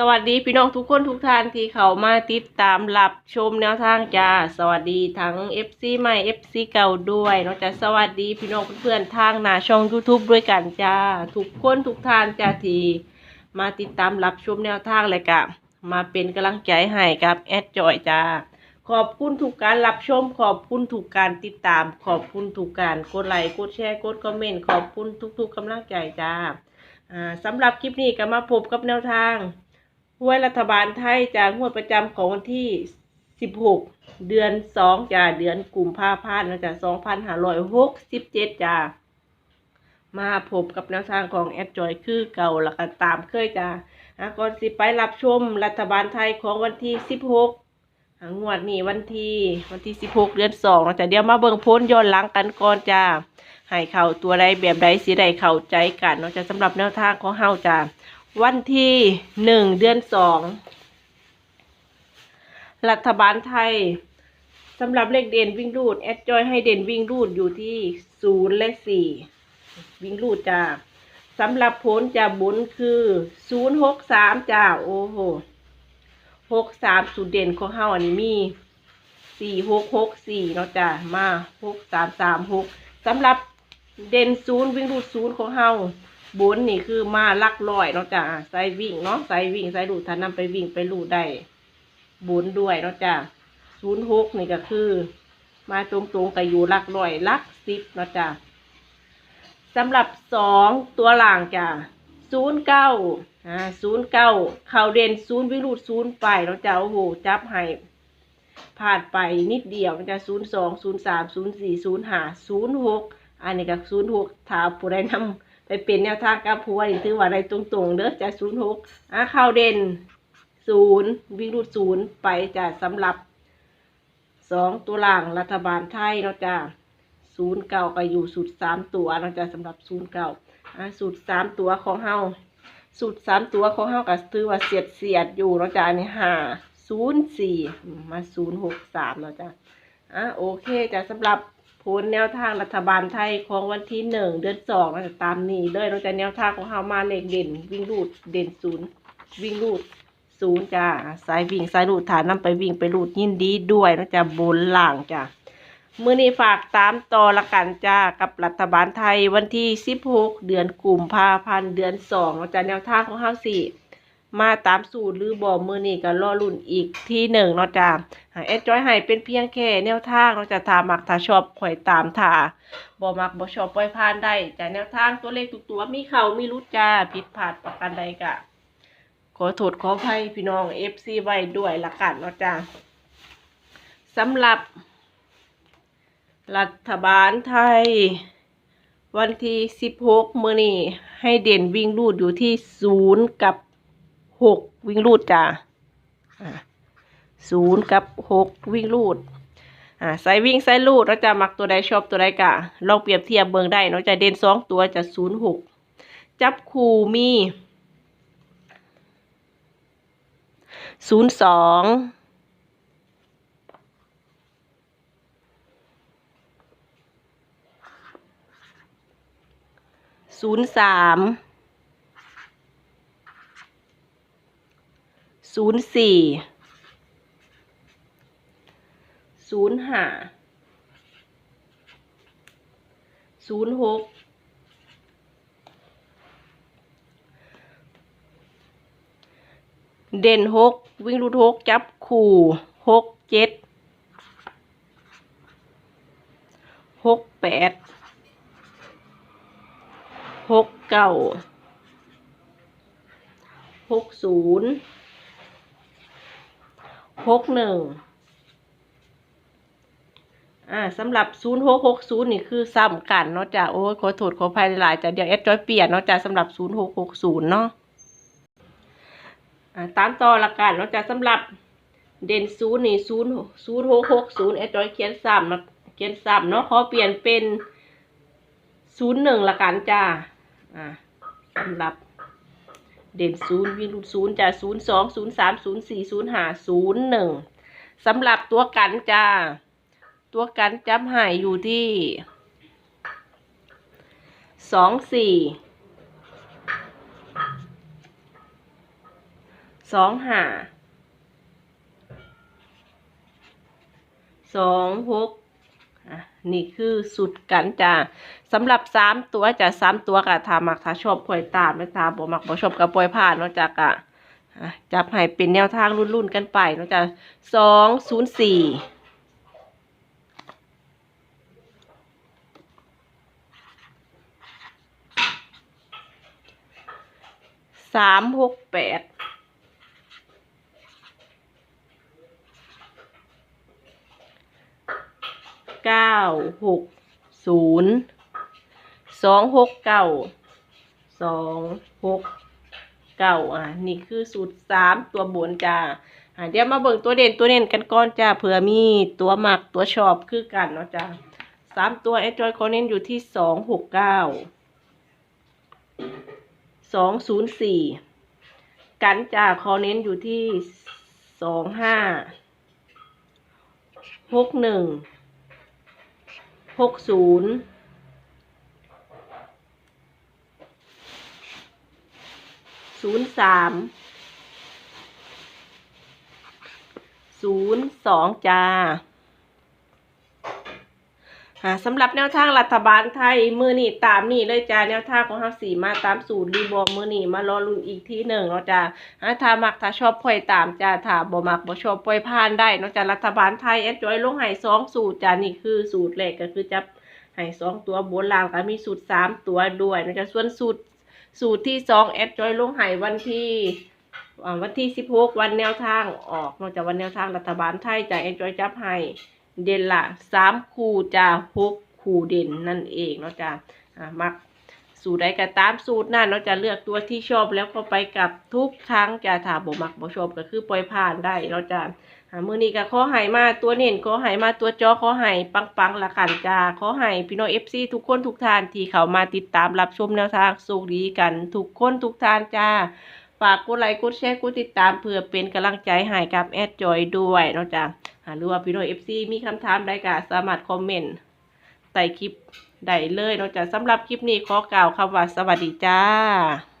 สวัสดีพี่น้องทุกคนทุกท่านที่เขามาติดตามรับชมแนวทางจ้าสวัสดีทั้ง FC ใหม่ FC เก่าด้วยนอกจากสวัสดีพี่น้องเพื่อนๆทางหน้าช่อง YouTube ด้วยกันจ้าทุกคนทุกท่านจ้าที่มาติดตามรับชมแนวทางเลยกะมาเป็นกำลังใจให้กับแอดจอยจ้าขอบคุณทุกการรับชม ขอบคุณทุกการติดตาม ขอบคุณทุกการกดไลค์กดแชร์กดคอมเมนต์ขอบคุณทุกๆกำลังใจจ้าสำหรับคลิปนี้ก็มาพบกับแนวทาง หวยรัฐบาลไทยจากงวดประจำของวันที่ 16 เดือน 2จ้าเดือนกุมภาพันธ์นะจ้ะ2567จ้ามาพบกับแนวทางของแอดจอยคือเก่าแล้วก็ตามเคยจ้าอะก่อนสิไปรับชมรัฐบาลไทยของวันที่ 16อะงวดนี้วันที่วันที่16เดือน2นะจ้ะเดี๋ยวมาเบิ่งพ้นย้อนหลังกันก่อนจ้าให้เข้าตัวใดแบบใดสิได้เข้าใจกันเนาะจ้ะสำหรับแนวทางของเฮาจ้า วันที่หนึ่งเดือนสองรัฐบาลไทยสำหรับเลขเด่นวิ่งรูดแอดจอยให้เด่นวิ่งรูดอยู่ที่ศูนย์และสี่วิ่งรูดจ้าสำหรับผลจะบุญคือศูนย์หกสามจ้าโอ้โหหกสามสูตรเด่นของเฮาอันนี้มีสี่หกหกสี่เนาะจ้ามาหกสามสามหกสำหรับเด่นศูนย์วิ่งรูดศูนย์ของเฮา บนนี่คือมาลักลอยเนาะจ้ะใส่วิ่งเนาะใส่วิ่งใส่ลูดถ้านำไปวิ่งไปลูดได้บนด้วยเนาะจ้ะศูนย์หกนี่ก็คือ มาตรงๆกับอยู่ลักลอยลักสิบเนาะจ้ะสำหรับสองตัวหลังจ้ะศูนย์เก้าอ่าศูนย์เก้าเข่าเด่นศูนย์วิรูดศูนย์ไปเนาะจ้ะโอ้โหจับให้พลาดไปนิดเดียวนะจ้ะศูนย์สองศูนย์สามศูนย์สี่ศูนย์ห้าศูนย์หกอันนี้ก็ศูนย์หกถ้าผู้ใดนำ ไปเป็นแนวทางกับผัวนี่ถือว่าได้ตรงๆเด้อจากศูนย์หกอะเข้าเด่นศูนย์วิ่งรูดศูนย์ไปจากสำหรับสองตัวหล่างรัฐบาลไทยเนาะจ้าศูนย์เก่าก็อยู่สูตรสามตัวเนาะจ้าสำหรับศูนย์เก่าอะสูตรสามตัวของเฮาสูตรสามตัวของเฮาก็ถือว่าเสียดเสียดอยู่เนาะจ้านี่ห้าศูนย์สี่มาศูนย์หกสามเนาะจ้าอะโอเคจ้าสำหรับ ผลแนวทางรัฐบาลไทยของวันที่หนึ่งเดือนสองเราจะตามนี้เลยเราจะแนวทางของเฮามาเลขเด่นวิ่งรูดเด่นศูนย์วิ่งรูดศูนย์จ้าสายวิ่งสายรูดฐานนำไปวิ่งไปรูดยินดีด้วยนะจ๊ะบนหล่างจ้ามื่อนี้ฝากตามต่อละกันจ้ากับรัฐบาลไทยวันที่สิบหกเดือนกุมภาพันธ์เดือนสองเราจะแนวทางของเฮาสี่ มาตามสูตรหรือบ่มือนี่ก็รอรุ่นอีกที่หนึ่งเนาะจ้าแอดจอยให้เป็นเพียงแค่แนวทางเนาะจะทามักถ้าชอบข่อยตามท่าบ่มักบ่ชอบปล่อยผ่านได้จากแนวทางตัวเลขทุกตัวมีเขามีรุดจ้าผิดพลาดประกันใดกะ ขอโทษขออภัยพี่น้อง FC ไว้ด้วยละกันเนาะจ้าสำหรับ รัฐบาลไทยวันที่ 16 มือนี้ให้เด่นวิ่งรูดอยู่ที่ศูนย์กับ หกวิ่งรูดจ้าศูนย์กับหกวิ่งรูดอ่าใส่วิ่งใส่รูดแล้วจะมักตัวใดชอบตัวใดกะลองเปรียบเทียบเบิ่งได้เนาะจะเด่นสองตัวจะศูนย์หกจับคู่มีศูนย์สองศูนย์สาม ศูนย์สี่ศูนย์ห้าศูนย์หกเด่นหกวิ่งรูดหกจับคู่หกเจ็ดหกแปดหกเก้าหกศูนย์ หกหนึ่งอ่าสำหรับศูนย์หกหกศูนย์นี่คือซ้ำกันเนาะจ้ะโอ้ยขอโทษขออภัยหลายจ้ะเดี๋ยวแอดจอยเปลี่ยนเนาะจ้ะสำหรับศูนย์หกหกศูนย์เนาะอ่าตามต่อละกันเนาะจ้ะสำหรับเด่นศูนย์นี่ศูนย์ศูนย์หกหกศูนย์แอดจอยเขียนซ้ำนะเขียนซ้ำเนาะขอเปลี่ยนเป็นศูนย์หนึ่งละกันจ้าอ่าสำหรับ เด่นศูนย์วิ่งรูดศูนย์จะศูนย์สองศูนย์สามศูนย์สี่ศูนย์ห้าศูนย์หนึ่งสำหรับตัวกันจ้า ตัวกันจำหายอยู่ที่สองสี่สองห้าสองหก นี่คือสุดกันจ้าสำหรับสามตัวจะสามตัวกะถามักถ้าชอบปล่อยตามไม่ตามบ่มักบ่ชอบก็ปล่อยผ่านเนาะจากะอะจับให้เป็นแนวทางรุ่นๆกันไปเนาะจ้ะสองศูนย์สี่สามหกแปด เก้าหกศูนย์สองหกเก้าสองหกเก้าอะนี่คือสูตรสามตัวบนจ้าอะเดี๋ยวมาเบิ่งตัวเด่นตัวเด่นกันก่อนจ้าเผื่อมีตัวหมักตัวชอบคือกันเนาะจ้าสามตัวแอดจอยคอเน้นอยู่ที่สองหกเก้าสองศูนย์สี่กันจ้าคอเน้นอยู่ที่สองห้าหกหนึ่ง หกศูนย์ศูนย์สามศูนย์สองจ้า อ่าสำหรับแนวทางรัฐบาลไทยมือนี่ตามนี่เลยจ้าแนวทางของเฮาสีมาตามสูตรรีบอมือนี่มารอลุ้นอีกทีหนึ่งเนาะจ้าอ่าถ้ามักถ้าชอบปล่อยตามจ้าถ้าบ่มักบ่ชอบปล่อยผ่านได้เนาะจ้ารัฐบาลไทยแอดจอยลงให้สองสูตรจ้านี่คือสูตรแรกก็คือจับให้สองตัวบนล่างก็มีสูตรสามตัวด้วยนะจ๊ะส่วนสูตรสูตรที่สองแอดจอยลงให้วันที่วันที่สิบหกวันแนวทางออกนอกจากวันแนวทางรัฐบาลไทยจากแอดจอยจับให้ เด่นละสามคู่จะหกคู่เด่นนั่นเองเนาะจ้ะอ่ามักสูตรใดก็ตามสูตรนั่นเนาะจะเลือกตัวที่ชอบแล้วก็ไปกับทุกครั้งจะถ้าบ่มักบ่ชอบก็คือปล่อยผ่านได้เนาะจ้ะอ่ามือนี้ก็ขอให้มาตัวเน้นขอให้มาตัวจอขอให้ปังปังๆละกันจ้าขอให้พี่น้องเอฟซีทุกคนทุกท่านที่เขามาติดตามรับชมแนวทางสุขดีกัน ทุกคนทุกท่านจ้าฝากกดไลค์กดแชร์กดติดตามเพื่อเป็นกำลังใจให้กับแอดจอยด้วยเนาะจ้า หรือว่าพี่น้องเอฟซีมีคำถามใดก็สามารถคอมเมนต์ใต้คลิปได้เลยนอกจากสำหรับคลิปนี้ขอกล่าวคำว่าสวัสดีจ้า